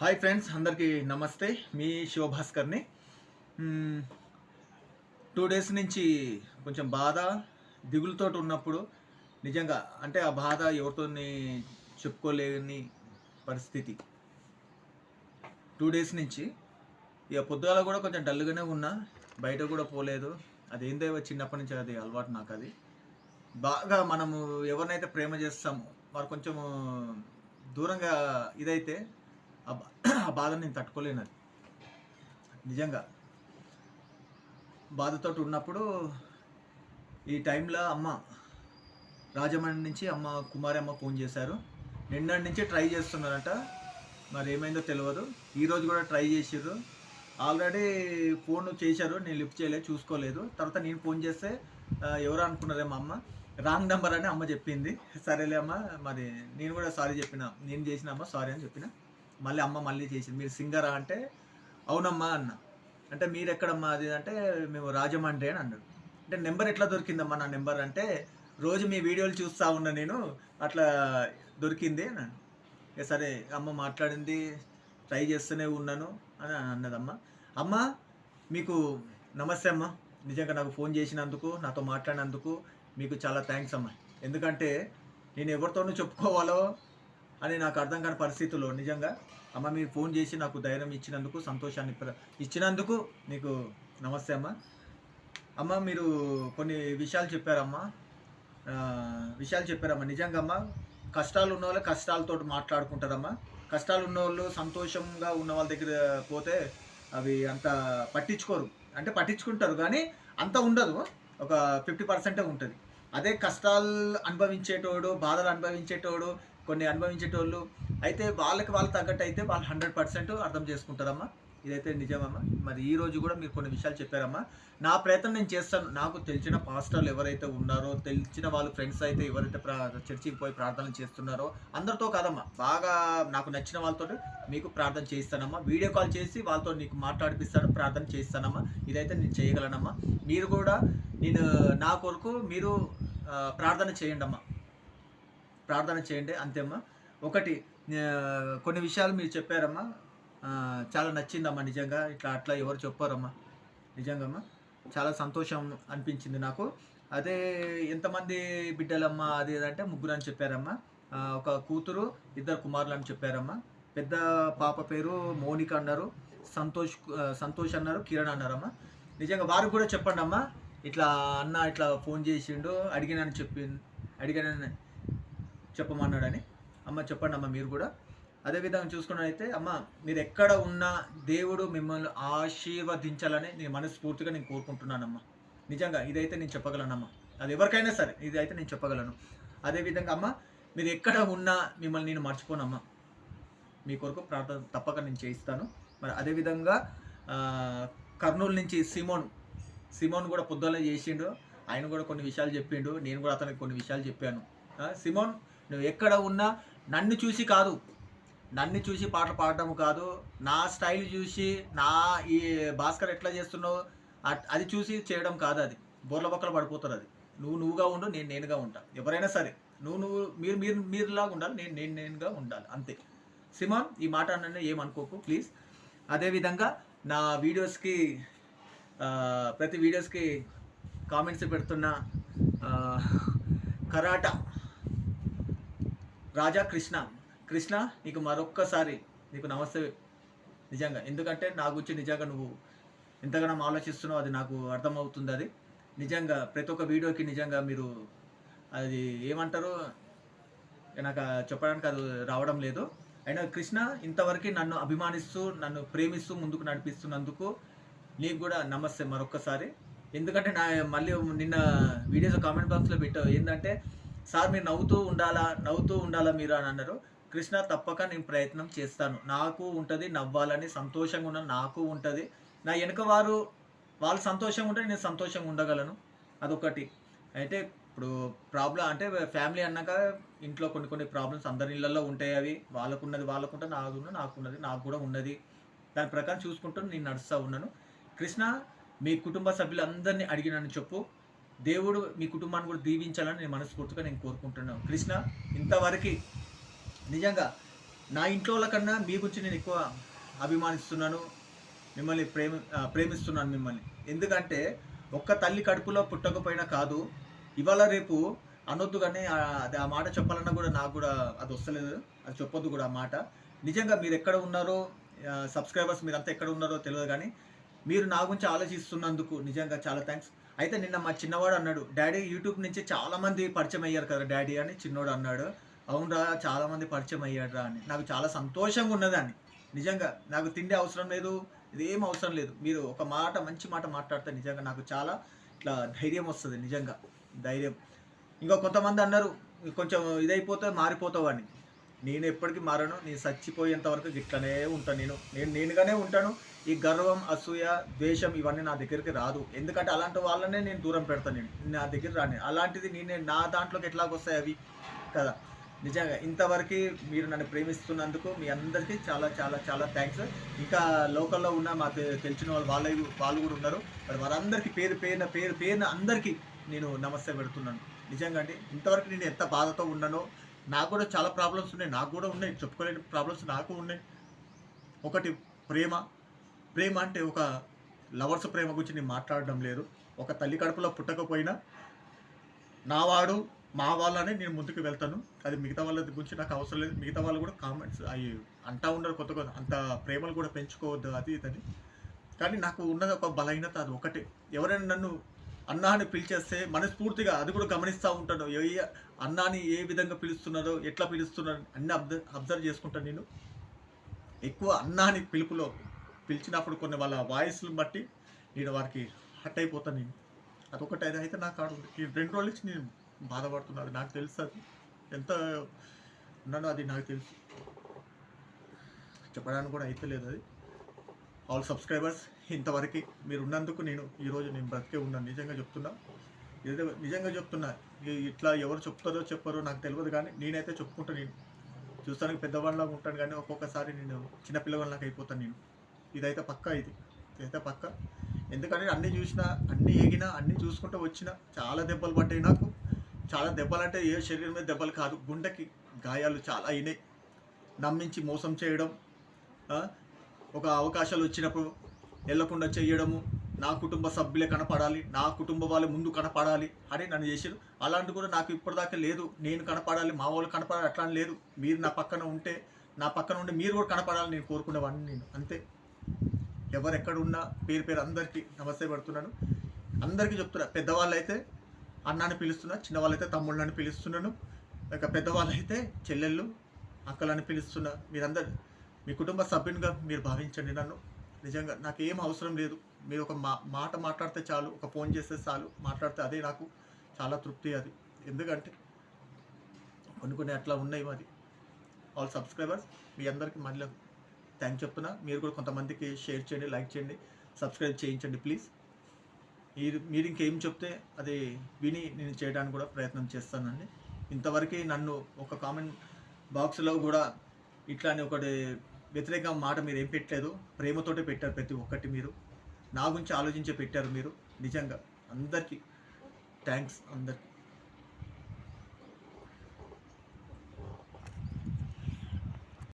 Hi friends అందరికీ నమస్తే. మీ శివభాస్కర్ని. Two days నుంచి కొంచెం బాధ దిగులుతో ఉన్నప్పుడు నిజంగా అంటే ఆ బాధ ఎవరితో చెప్పుకోలేని పరిస్థితి. టూ డేస్ నుంచి ఇక పొద్దుగాల కూడా కొంచెం డల్గానే ఉన్నా బయట కూడా పోలేదు. అదేందో చిన్నప్పటి నుంచి అది అలవాటు నాకు అది. బాగా మనము ఎవరినైతే ప్రేమ చేస్తామో వారు కొంచెం దూరంగా ఇదైతే ఆ బాధ బాధను నేను తట్టుకోలేను అది. నిజంగా. బాధతో ఉన్నప్పుడు ఈ టైంలో అమ్మ రాజమండ్రి నుంచి అమ్మ కుమారి అమ్మ ఫోన్ చేశారు. నిన్నటి నుంచి ట్రై చేస్తున్నారట. మరి ఏమైందో తెలియదు ఈరోజు కూడా ట్రై చేసారు ఆల్రెడీ ఫోన్ చేశారు. నేను లిఫ్ట్ చేయలేదు చూసుకోలేదు. తర్వాత నేను ఫోన్ చేస్తే ఎవరు అనుకున్నారేమో అమ్మ. రాంగ్ నెంబర్ అని అమ్మ చెప్పింది. సరేలే అమ్మ. మరి నేను కూడా సారీ చెప్పిన. నేను చేసిన అమ్మ సారీ అని చెప్పిన. మళ్ళీ అమ్మ మళ్ళీ చేసింది. మీరు సింగరా అంటే అవునమ్మా అన్న. అంటే మీరు ఎక్కడమ్మా అది అంటే మేము రాజమండ్రి అని అన్నాడు. అంటే నెంబర్ ఎట్లా దొరికిందమ్మా నా నెంబర్ అంటే రోజు మీ వీడియోలు చూస్తూ ఉన్నా నేను అట్లా దొరికింది అని సరే అమ్మ మాట్లాడింది ట్రై చేస్తూనే ఉన్నాను అని అన్నదమ్మ. అమ్మ మీకు నమస్తే అమ్మ. నిజంగా నాకు ఫోన్ చేసినందుకు నాతో మాట్లాడినందుకు మీకు చాలా థ్యాంక్స్ అమ్మ. ఎందుకంటే నేను ఎవరితోనూ చెప్పుకోవాలో అని నాకు అర్థం కాని పరిస్థితుల్లో నిజంగా అమ్మ మీరు ఫోన్ చేసి నాకు ధైర్యం ఇచ్చినందుకు సంతోషాన్ని ఇచ్చినందుకు నీకు నమస్తే అమ్మ. అమ్మ మీరు కొన్ని విషయాలు చెప్పారమ్మా. విషయాలు చెప్పారమ్మా. నిజంగా అమ్మ కష్టాలు ఉన్న వాళ్ళు కష్టాలతో మాట్లాడుకుంటారమ్మా. కష్టాలు ఉన్న వాళ్ళు సంతోషంగా ఉన్న వాళ్ళ దగ్గర పోతే అవి అంత పట్టించుకోరు. అంటే పట్టించుకుంటారు కానీ అంత ఉండదు. ఒక ఫిఫ్టీ పర్సెంటే ఉంటుంది. అదే కష్టాలు అనుభవించేటోడు బాధలు అనుభవించేటోడు కొన్ని అనుభవించేటోళ్ళు అయితే వాళ్ళకి వాళ్ళు తగ్గట్టు అయితే వాళ్ళు హండ్రెడ్ పర్సెంట్ అర్థం చేసుకుంటారమ్మా. ఇదైతే నిజమమ్మా. మరి ఈ రోజు కూడా మీరు కొన్ని విషయాలు చెప్పారమ్మా. నా ప్రయత్నం నేను చేస్తాను. నాకు తెలిసిన పాస్టర్లు ఎవరైతే ఉన్నారో తెలిసిన వాళ్ళు ఫ్రెండ్స్ అయితే ఎవరైతే ప్రా చర్చికి పోయి ప్రార్థనలు చేస్తున్నారో అందరితో కాదమ్మా. బాగా నాకు నచ్చిన వాళ్ళతో మీకు ప్రార్థన చేయిస్తానమ్మా. వీడియో కాల్ చేసి వాళ్ళతో నీకు మాట్లాడిపిస్తాను ప్రార్థన చేయిస్తానమ్మా. ఇదైతే నేను చేయగలనమ్మా. మీరు కూడా నేను నా కొరకు మీరు ప్రార్థన చేయండి అమ్మా ప్రార్థన చేయండి. అంతేమ్మా. ఒకటి కొన్ని విషయాలు మీరు చెప్పారమ్మా. చాలా నచ్చిందమ్మా నిజంగా. ఇట్లా అట్లా ఎవరు చెప్పారమ్మా. నిజంగా చాలా సంతోషం అనిపించింది నాకు. అదే ఎంతమంది బిడ్డలమ్మా అది ఏదంటే ముగ్గురు అని చెప్పారమ్మా. ఒక కూతురు ఇద్దరు కుమారులు అని చెప్పారమ్మా. పెద్ద పాప పేరు మౌనిక అన్నారు. సంతోష్ సంతోష్ అన్నారు కిరణ్ అన్నారమ్మా. నిజంగా వారు కూడా చెప్పండి అమ్మా ఇట్లా అన్న ఇట్లా ఫోన్ చేసిండు అడిగినని చెప్పి అడిగానని చెప్పమన్నాడని. అమ్మ చెప్పండి అమ్మ మీరు కూడా. అదేవిధంగా చూసుకున్నట్లయితే అమ్మ మీరు ఎక్కడ ఉన్నా దేవుడు మిమ్మల్ని ఆశీర్వదించాలని నేను మనస్ఫూర్తిగా నేను కోరుకుంటున్నానమ్మా. నిజంగా ఇదైతే నేను చెప్పగలనమ్మా. అది ఎవరికైనా సరే ఇది అయితే నేను చెప్పగలను. అదేవిధంగా అమ్మ మీరు ఎక్కడ ఉన్నా మిమ్మల్ని నేను మర్చిపోనమ్మా. మీ కొరకు ప్రార్థన తప్పక నేను చేయిస్తాను. మరి అదేవిధంగా కర్నూలు నుంచి సిమోన్ సిమోన్ కూడా పొద్దున్నే చేసిండు. ఆయన కూడా కొన్ని విషయాలు చెప్పిండు. నేను కూడా అతనికి కొన్ని విషయాలు చెప్పాను. సిమోన్ నువ్వు ఎక్కడ ఉన్నా నన్ను చూసి కాదు. నన్ను చూసి పాటలు పాడటం కాదు. నా స్టైల్ చూసి నా ఈ భాస్కర్ ఎట్లా చేస్తున్నావు అది చూసి చేయడం కాదు అది. బోర్ల బొక్కలు పడిపోతారు అది. నువ్వు నువ్వుగా ఉండు నేను నేనుగా ఉంటా. ఎవరైనా సరే నువ్వు నువ్వు మీరు మీరు మీరులాగా ఉండాలి నేను నేను నేనుగా ఉండాలి. అంతే. సిమాన్ ఈ మాట అన్న ఏమనుకోకు ప్లీజ్. అదేవిధంగా నా వీడియోస్కి ప్రతి వీడియోస్కి కామెంట్స్ పెడుతున్న కరాటా. రాజా కృష్ణ. కృష్ణ నీకు మరొక్కసారి నీకు నమస్తే. నిజంగా ఎందుకంటే నా గురించి నిజంగా నువ్వు ఎంతగానో ఆలోచిస్తున్నావు అది నాకు అర్థమవుతుంది అది. నిజంగా ప్రతి ఒక్క వీడియోకి నిజంగా మీరు అది ఏమంటారు? నాకు చెప్పడానికి అది రావడం లేదు. అయినా కృష్ణ ఇంతవరకు నన్ను అభిమానిస్తూ నన్ను ప్రేమిస్తూ ముందుకు నడిపిస్తున్నందుకు నీకు కూడా నమస్తే మరొక్కసారి. ఎందుకంటే నా మళ్ళీ నిన్న వీడియోస్ కామెంట్ బాక్స్లో పెట్టావు. ఏంటంటే సార్ మీరు నవ్వుతూ ఉండాలా? నవ్వుతూ ఉండాలా మీరు అని అన్నారు. కృష్ణ తప్పక నేను ప్రయత్నం చేస్తాను. నాకు ఉంటుంది నవ్వాలని సంతోషంగా ఉన్న నాకు ఉంటుంది. నా వెనుక వారు వాళ్ళు సంతోషంగా ఉంటే నేను సంతోషంగా ఉండగలను. అదొకటి. అయితే ఇప్పుడు ప్రాబ్లం అంటే ఫ్యామిలీ అన్నాక ఇంట్లో కొన్ని కొన్ని ప్రాబ్లమ్స్ అందరి ఇళ్ళల్లో ఉంటాయి అవి. వాళ్ళకున్నది వాళ్ళకుంటే నాకున్న నాకున్నది నాకు కూడా ఉన్నది. దాని ప్రకారం చూసుకుంటూ నేను నడుస్తూ ఉన్నాను. కృష్ణ మీ కుటుంబ సభ్యులందరినీ అడిగినని చెప్పు. దేవుడు మీ కుటుంబాన్ని కూడా దీవించాలని నేను మనస్ఫూర్తిగా నేను కోరుకుంటున్నాను. కృష్ణ ఇంతవరకు నిజంగా నా ఇంట్లో వాళ్ళ కన్నా మీ గురించి నేను ఎక్కువ అభిమానిస్తున్నాను మిమ్మల్ని ప్రేమ ప్రేమిస్తున్నాను మిమ్మల్ని. ఎందుకంటే ఒక్క తల్లి కడుపులో పుట్టకపోయినా కాదు ఇవాళ రేపు అనొద్దు కానీ అది ఆ మాట చెప్పాలన్నా కూడా నాకు కూడా అది వస్తలేదు అది చెప్పొద్దు కూడా ఆ మాట. నిజంగా మీరు ఎక్కడ ఉన్నారో సబ్స్క్రైబర్స్ మీరంతా ఎక్కడ ఉన్నారో తెలియదు కానీ మీరు నా గురించి ఆలోచిస్తున్నందుకు నిజంగా చాలా థ్యాంక్స్. అయితే నిన్న మా చిన్నవాడు అన్నాడు డాడీ యూట్యూబ్ నుంచి చాలా మంది పరిచయం అయ్యారు కదా డాడీ అని చిన్నోడు అన్నాడు. అవునరా చాలా మంది పరిచయం అయ్యాడురా అని. నాకు చాలా సంతోషంగా ఉన్నదాన్ని నిజంగా నాకు తిండి అవసరం లేదు ఇదేం అవసరం లేదు. మీరు ఒక మాట మంచి మాట మాట్లాడితే నిజంగా నాకు చాలా ఇట్లా ధైర్యం వస్తుంది నిజంగా ధైర్యం. ఇంకా కొంతమంది అన్నారు కొంచెం ఇదైపోతే మారిపోతావు అని. నేను ఎప్పటికీ మారను నేను చచ్చిపోయేంత వరకు ఇట్లనే ఉంటాను నేను. నేను నేనుగానే ఉంటాను ఈ గర్వం అసూయ ద్వేషం ఇవన్నీ నా దగ్గరికి రాదు. ఎందుకంటే అలాంటి వాళ్ళనే నేను దూరం పెడతాను నేను. నా దగ్గర రాని. అలాంటిది నేను నా దాంట్లోకి ఎట్లాగ వస్తాయి అవి? కదా. నిజంగా ఇంతవరకు మీరు నన్ను ప్రేమిస్తున్నందుకు మీ అందరికీ చాలా చాలా చాలా థ్యాంక్స్. ఇంకా లోకల్లో ఉన్న మా తెలిసిన వాళ్ళు వాళ్ళ వాళ్ళు కూడా ఉన్నారు. మరి వారందరికీ పేరు పేరున పేరు పేరున అందరికీ నేను నమస్తే పెడుతున్నాను. నిజంగా అండి ఇంతవరకు నేను ఎంత బాధతో ఉన్నానో నాకు కూడా చాలా ప్రాబ్లమ్స్ ఉన్నాయి. నాకు కూడా ఉన్నాయి. చెప్పుకోలేని ప్రాబ్లమ్స్ నాకు ఉన్నాయి. ఒకటి ప్రేమ ప్రేమ అంటే ఒక లవర్స్ ప్రేమ గురించి నేను మాట్లాడడం లేదు. ఒక తల్లి కడుపులో పుట్టకపోయినా నావాడు మా వాళ్ళనే నేను ముందుకు వెళ్తాను. అది మిగతా వాళ్ళ గురించి నాకు అవసరం లేదు. మిగతా వాళ్ళు కూడా కామెంట్స్ అవి అంటా ఉండరు కొత్త కొత్త. అంత ప్రేమలు కూడా పెంచుకోవద్దు అది ఇదని కానీ నాకు ఉన్నది ఒక బలహీనత అది ఒకటే. ఎవరైనా నన్ను అన్నా అని పిలిచేస్తే మనస్ఫూర్తిగా అది కూడా గమనిస్తూ ఉంటాను. ఏ అన్నాని ఏ విధంగా పిలుస్తున్నారో ఎట్లా పిలుస్తున్నారో అన్ని అబ్జర్వ్ అబ్జర్వ్ చేసుకుంటాను నేను. ఎక్కువ అన్నాని పిలుపులో పిలిచినప్పుడు కొన్ని వాళ్ళ వాయిస్లు బట్టి నేను వారికి హట్ అయిపోతాను నేను. అదొకటి అది అయితే నాకు ఆడు ఈ రెండు రోజుల నుంచి నేను బాధపడుతున్నాను నాకు తెలుసు అది. ఎంత ఉన్నానో అది నాకు తెలుసు. చెప్పడానికి కూడా అయితే లేదు అది. ఆల్ సబ్స్క్రైబర్స్ ఇంతవరకు మీరు ఉన్నందుకు నేను ఈరోజు నేను బ్రతికే ఉన్నాను నిజంగా చెప్తున్నా. ఏదో నిజంగా చెప్తున్నా ఇట్లా ఎవరు చెప్తారో చెప్పారో నాకు తెలియదు కానీ నేనైతే చెప్పుకుంటాను నేను. చూస్తానికి పెద్దవాళ్ళలాగా ఉంటాను కానీ ఒక్కొక్కసారి నేను చిన్నపిల్లవాళ్ళకి అయిపోతాను నేను. ఇదైతే పక్క ఇది. ఇదైతే పక్క. ఎందుకంటే అన్నీ చూసినా అన్నీ ఏగినా అన్నీ చూసుకుంటూ వచ్చిన చాలా దెబ్బలు పడ్డాయి నాకు. చాలా దెబ్బలు అంటే ఏ శరీరం మీద దెబ్బలు కాదు. గుండెకి గాయాలు చాలా అయినాయి. నమ్మించి మోసం చేయడం ఒక అవకాశాలు వచ్చినప్పుడు వెళ్ళకుండా చేయడము నా కుటుంబ సభ్యులే కనపడాలి నా కుటుంబ వాళ్ళు ముందు కనపడాలి అని నన్ను చేసారు అలాంటి కూడా నాకు ఇప్పటిదాకా లేదు. నేను కనపడాలి మా వాళ్ళు కనపడాలి అట్లా లేదు. మీరు నా పక్కన ఉంటే నా పక్కన ఉండి మీరు కూడా కనపడాలి నేను కోరుకునేవాడిని నేను. అంతే. ఎవరు పేరు పేరు అందరికీ నమస్తే పెడుతున్నాను. అందరికీ చెప్తున్నా పెద్దవాళ్ళు అయితే అన్నాన్ని పిలుస్తున్నా చిన్నవాళ్ళు అయితే తమ్ముళ్ళని పిలుస్తున్నాను. ఇక పెద్దవాళ్ళు అయితే చెల్లెళ్ళు అక్కలని పిలుస్తున్నా. మీరందరు మీ కుటుంబ సభ్యునిగా మీరు భావించండి నన్ను. నిజంగా నాకు ఏం అవసరం లేదు. మీరు ఒక మా మాట మాట్లాడితే చాలు ఒక ఫోన్ చేస్తే చాలు మాట్లాడితే అదే నాకు చాలా తృప్తి అది. ఎందుకంటే కొన్ని కొన్ని అట్లా ఉన్నాయి మరి ఆల్ సబ్స్క్రైబర్స్ మీ అందరికీ మళ్ళీ థ్యాంక్ చెప్తున్నా మీరు కూడా కొంతమందికి షేర్ చేయండి లైక్ చేయండి సబ్స్క్రైబ్ చేయించండి ప్లీజ్ మీరు మీరు ఇంకేం చెప్తే అది విని నేను చేయడానికి కూడా ప్రయత్నం చేస్తానండి. ఇంతవరకు నన్ను ఒక కామెంట్ బాక్స్లో కూడా ఇట్లానే ఒకటి వ్యతిరేక మాట మీరు ఏం పెట్టలేదు. ప్రేమతోటే పెట్టారు ప్రతి ఒక్కటి మీరు. నా గురించి ఆలోచించే పెట్టారు మీరు. నిజంగా అందరికీ థ్యాంక్స్ అందరికి.